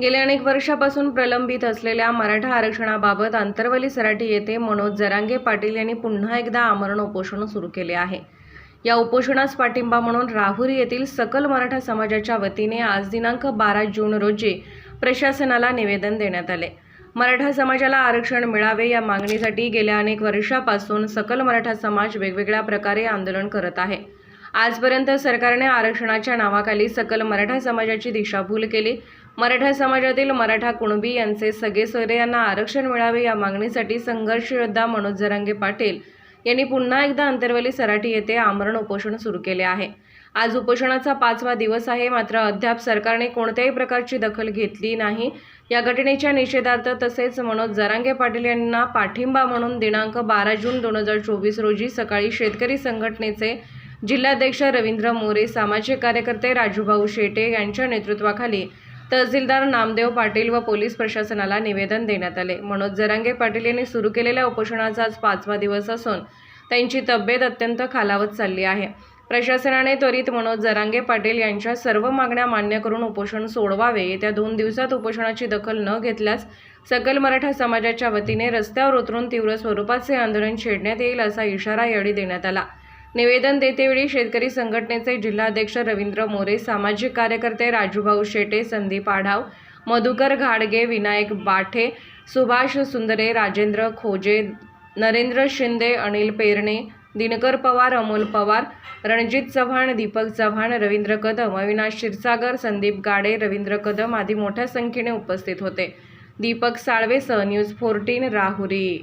गेल्या अनेक वर्षापासून प्रलंबित असलेल्या मराठा आरक्षणाबाबत आंतरवली सराठी येथे मनोज जरांगे पाटील यांनी पुन्हा एकदा आमरण उपोषण सुरू केले आहे. या उपोषणास पाठिंबा म्हणून राहुरी येथील सकल मराठा समाजाच्या वतीने आज दिनांक बारा जून रोजी प्रशासनाला निवेदन देण्यात आले. मराठा समाजाला आरक्षण मिळावे या मागणीसाठी गेल्या अनेक वर्षापासून सकल मराठा समाज वेगवेगळ्या प्रकारे आंदोलन करत आहे. आजपर्यंत सरकारने आरक्षणाच्या नावाखाली सकल मराठा समाजाची दिशाभूल केली. मराठा समाजातील मराठा कुणबी यांचे सगळे सोयरे यांना आरक्षण मिळावे या मागणीसाठी संघर्ष योद्धा मनोज जरांगे पाटील यांनी पुन्हा एकदा अंतरवली सराठी येथे आमरण उपोषण सुरू केले आहे. आज उपोषणाचा पाचवा दिवस आहे मात्र अद्याप सरकारने कोणत्याही प्रकारची दखल घेतली नाही. या घटनेच्या निषेधार्थ तसेच मनोज जरांगे पाटील यांना पाठिंबा म्हणून दिनांक बारा जून दोन हजार चोवीस रोजी सकाळी शेतकरी संघटनेचे जिल्हाध्यक्ष रवींद्र मोरे सामाजिक कार्यकर्ते राजूभाऊ शेटे यांच्या नेतृत्वाखाली तहसीलदार नामदेव पाटील व पोलीस प्रशासनाला निवेदन देण्यात आले. मनोज जरांगे पाटील यांनी सुरू केलेल्या उपोषणाचा आज पाचवा दिवस असून त्यांची तब्येत अत्यंत खालावत चालली आहे. प्रशासनाने त्वरित मनोज जरांगे पाटील यांच्या सर्व मागण्या मान्य करून उपोषण सोडवावे येत्या दोन दिवसात उपोषणाची दखल न घेतल्यास सकल मराठा समाजाच्या वतीने रस्त्यावर उतरून तीव्र स्वरूपाचे आंदोलन छेडण्यात येईल असा इशारा यावेळी देण्यात आला. निवेदन देतेवेळी शेतकरी संघटनेचे जिल्हाध्यक्ष रवींद्र मोरे सामाजिक कार्यकर्ते राजूभाऊ शेटे संदीप आढाव मधुकर घाडगे विनायक बाठे सुभाष सुंदरे राजेंद्र खोजे नरेंद्र शिंदे अनिल पेरणे दिनकर पवार अमोल पवार रणजित चव्हाण दीपक चव्हाण रवींद्र कदम अविनाश क्षीरसागर संदीप गाडे रवींद्र कदम आदी मोठ्या संख्येने उपस्थित होते. दीपक साळवे सह न्यूज फोर्टीन राहुरी.